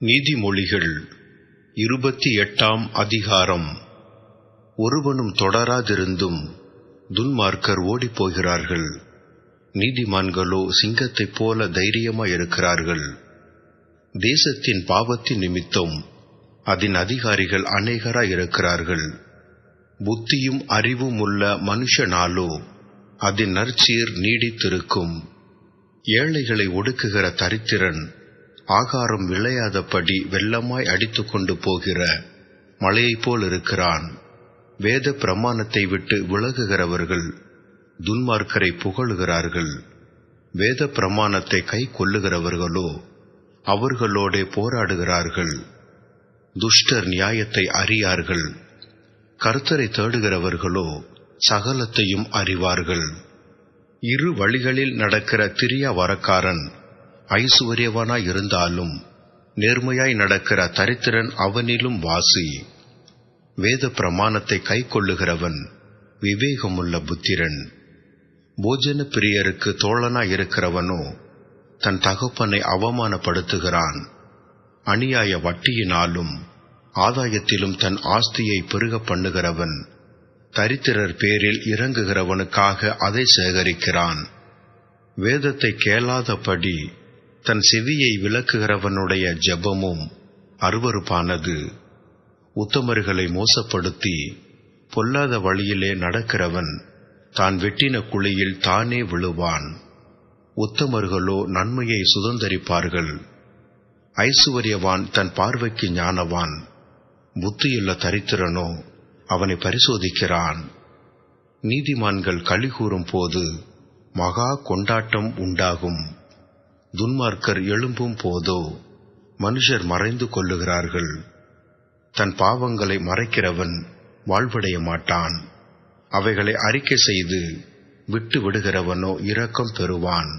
நீதிமொழிகள் இருபத்தி எட்டாம் அதிகாரம். ஒருவனும் தொடராதிருந்தும் துன்மார்க்கர் ஓடிப்போகிறார்கள். நீதிமான்களோ சிங்கத்தைப் போல தைரியமாயிருக்கிறார்கள். தேசத்தின் பாவத்தின் நிமித்தம் அதன் அதிகாரிகள் அநேகராயிருக்கிறார்கள். புத்தியும் அறிவும் உள்ள மனுஷனாலோ அதன் நற்சீர் நீடித்திருக்கும். ஏழைகளை ஒடுக்குகிற தரித்திரன் ஆகாரம் விளையாதபடி வெள்ளமாய் அடித்துக்கொண்டு போகிற மலையைப் போல் இருக்கிறான். வேத பிரமாணத்தை விட்டு விலகுகிறவர்கள் துன்மார்க்கரை புகழுகிறார்கள். வேத பிரமாணத்தை கை கொள்ளுகிறவர்களோ அவர்களோடே போராடுகிறார்கள். துஷ்டர் நியாயத்தை அறியார்கள். கர்த்தரை தேடுகிறவர்களோ சகலத்தையும் அறிவார்கள். இரு வழிகளில் நடக்கிற திரியா வரக்காரன் ஐசுவரியவனாய் இருந்தாலும் நேர்மையாய் நடக்கிற தரித்திரன் அவனிலும் வாசி. வேத பிரமாணத்தை கை கொள்ளுகிறவன் விவேகமுள்ள புத்திரன். போஜன பிரியருக்கு தோழனாய் இருக்கிறவனோ தன் தகப்பனை அவமானப்படுத்துகிறான். அநியாய வட்டியினாலும் ஆதாயத்திலும் தன் ஆஸ்தியை பெருக பண்ணுகிறவன் தரித்திரர் பேரில் இறங்குகிறவனுக்காக அதை சேகரிக்கிறான். வேதத்தை கேளாதபடி தன் செவியை விளக்குகிறவனுடைய ஜெபமும் அருவறுப்பானது உத்தமர்களை மோசப்படுத்தி பொல்லாத வழியிலே நடக்கிறவன் தான் வெட்டின குழியில் தானே விழுவான். உத்தமர்களோ நன்மையை சுதந்தரிப்பார்கள். ஐசுவரியவான் தன் பார்வைக்கு ஞானவான். புத்தியுள்ள தரித்திரனோ அவனை பரிசோதிக்கிறான். நீதிமான்கள் களி கூறும் போது மகா கொண்டாட்டம் உண்டாகும். துன்மார்க்கர் எழும்பும் போதோ மனுஷர் மறைந்து கொள்ளுகிறார்கள் தன் பாவங்களை மறைக்கிறவன் வாழ்வடைய மாட்டான். அவைகளை அறிக்கை செய்து விட்டு விடுகிறவனோ இரக்கம் பெறுவான்.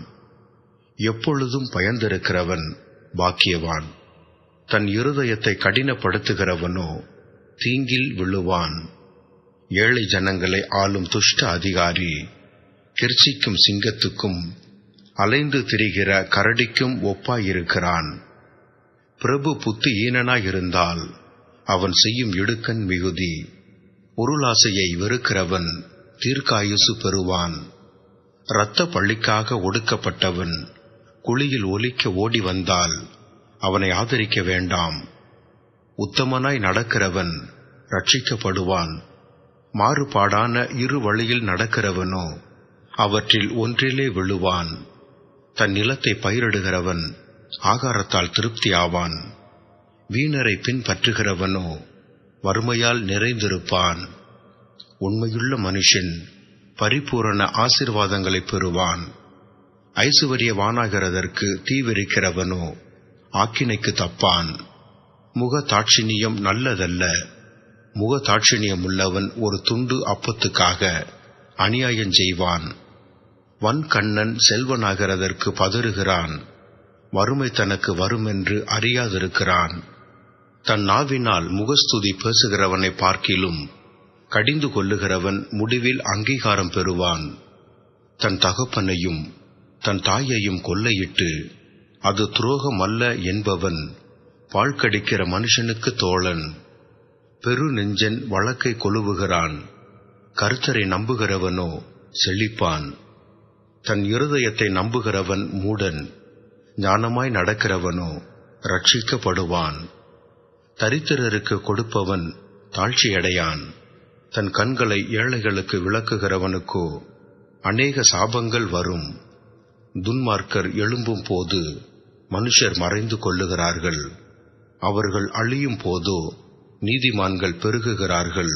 எப்பொழுதும் பயந்திருக்கிறவன் பாக்கியவான். தன் இருதயத்தை கடினப்படுத்துகிறவனோ தீங்கில் விழுவான். ஏழை ஜனங்களை ஆளும் துஷ்ட அதிகாரி கிர்ச்சிக்கும் சிங்கத்துக்கும் அலைந்து திரிகிற கரடிக்கும் ஒப்பாயிருக்கிறான். பிரபு புத்தி ஈனனாயிருந்தால் அவன் செய்யும் இடுக்கண் மிகுதி. பொருளாசையை வெறுக்கிறவன் தீர்க்காயுசு பெறுவான். இரத்த பள்ளிக்காக ஒடுக்கப்பட்டவன் குழியில் ஒலிக்க ஓடி வந்தால் அவனை ஆதரிக்க வேண்டாம். உத்தமனாய் நடக்கிறவன் ரட்சிக்கப்படுவான் மாறுபாடான இரு வழியில் நடக்கிறவனோ அவற்றில் ஒன்றிலே விழுவான். தன் நிலத்தை பயிரிடுகிறவன் ஆகாரத்தால் திருப்தி ஆவான். வீணரை பின்பற்றுகிறவனோ வறுமையால் நிறைந்திருப்பான். உண்மையுள்ள மனுஷன் பரிபூரண ஆசிர்வாதங்களை பெறுவான். ஐசுவரியவானாகிறதற்கு தீவிரிக்கிறவனோ ஆக்கினைக்கு தப்பான். முக தாட்சிணியம் நல்லதல்ல. முக தாட்சிணியம் உள்ளவன் ஒரு துண்டு அப்பத்துக்காக அநியாயம் செய்வான். வன்கண்ணன் செல்வனாகிறதற்கு பதறுகிறான். வறுமை தனக்கு வருமென்று அறியாதிருக்கிறான். தன் நாவினால் முகஸ்துதி பேசுகிறவனை பார்க்கிலும் கடிந்து கொள்ளுகிறவன் முடிவில் அங்கீகாரம் பெறுவான். தன் தகப்பனையும் தன் தாயையும் கொள்ளையிட்டு அது துரோகம் அல்ல என்பவன் வாழ்க்கடிக்கிற மனுஷனுக்கு தோழன். பெரு நெஞ்சன் வழக்கை கொழுவுகிறான். கருத்தரை நம்புகிறவனோ செழிப்பான். தன் இருதயத்தை நம்புகிறவன் மூடன் ஞானமாய் நடக்கிறவனோ ரட்சிக்கப்படுவான் தரித்திரருக்கு கொடுப்பவன் தாழ்ச்சியடையான். தன் கண்களை ஏழைகளுக்கு விளக்குகிறவனுக்கோ அநேக சாபங்கள் வரும். துன்மார்க்கர் எழும்பும் போது மனுஷர் மறைந்து கொள்ளுகிறார்கள். அவர்கள் அழியும் போதோ நீதிமான்கள் பெருகுகிறார்கள்.